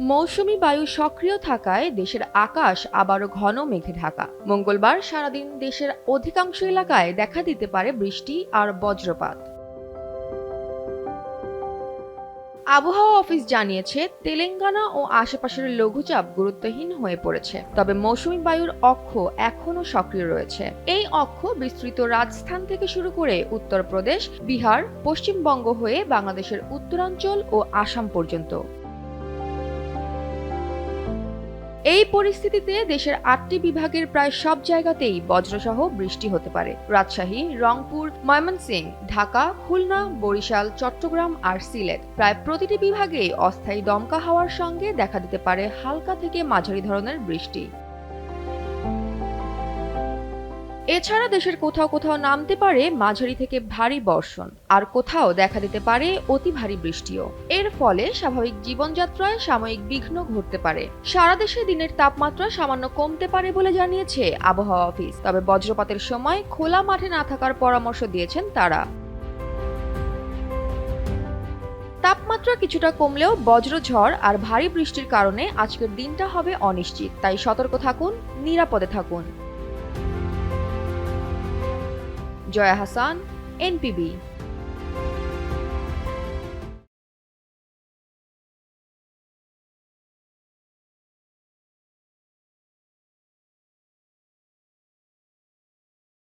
মৌসুমী বায়ু সক্রিয় থাকায় দেশের আকাশ আবারও ঘন মেঘে ঢাকা। মঙ্গলবার সারাদিন দেশের অধিকাংশ এলাকায় দেখা দিতে পারে বৃষ্টি আর বজ্রপাত। আবহাওয়া অফিস জানিয়েছে, তেলেঙ্গানা ও আশেপাশের লঘুচাপ গুরুত্বহীন হয়ে পড়েছে। তবে মৌসুমী বায়ুর অক্ষ এখনও সক্রিয় রয়েছে। এই অক্ষ বিস্তৃত রাজস্থান থেকে শুরু করে উত্তরপ্রদেশ, বিহার, পশ্চিমবঙ্গ হয়ে বাংলাদেশের উত্তরাঞ্চল ও আসাম পর্যন্ত। এই পরিস্থিতিতে দেশের আটটি বিভাগের প্রায় সব জায়গাতেই বজ্রসহ বৃষ্টি হতে পারে। রাজশাহী, রংপুর ময়মনসিং ঢাকা, খুলনা, বরিশাল, চট্টগ্রাম আর সিলেট। প্রায় প্রতিটি বিভাগেই অস্থায়ী দমকা হাওয়ার সঙ্গে দেখা দিতে পারে হালকা থেকে মাঝারি ধরনের বৃষ্টি। এছাড়া দেশের কোথাও কোথাও নামতে পারে মাঝারি থেকে ভারী বর্ষণ, আর কোথাও দেখা দিতে পারে অতি ভারী বৃষ্টিও। এর ফলে স্বাভাবিক জীবনযাত্রায় সাময়িক বিঘ্ন ঘটতে পারে। সারা দেশে দিনের তাপমাত্রা সামান্য কমতে পারে বলে জানিয়েছে আবহাওয়া অফিস, তবে বজ্রপাতের সময় খোলা মাঠে না থাকার পরামর্শ দিয়েছেন তারা। তাপমাত্রা কিছুটা কমলেও বজ্রঝড় আর ভারী বৃষ্টির কারণে আজকের দিনটা হবে অনিশ্চিত, তাই সতর্ক থাকুন, নিরাপদে থাকুন। জয়া হাসান এনপিবি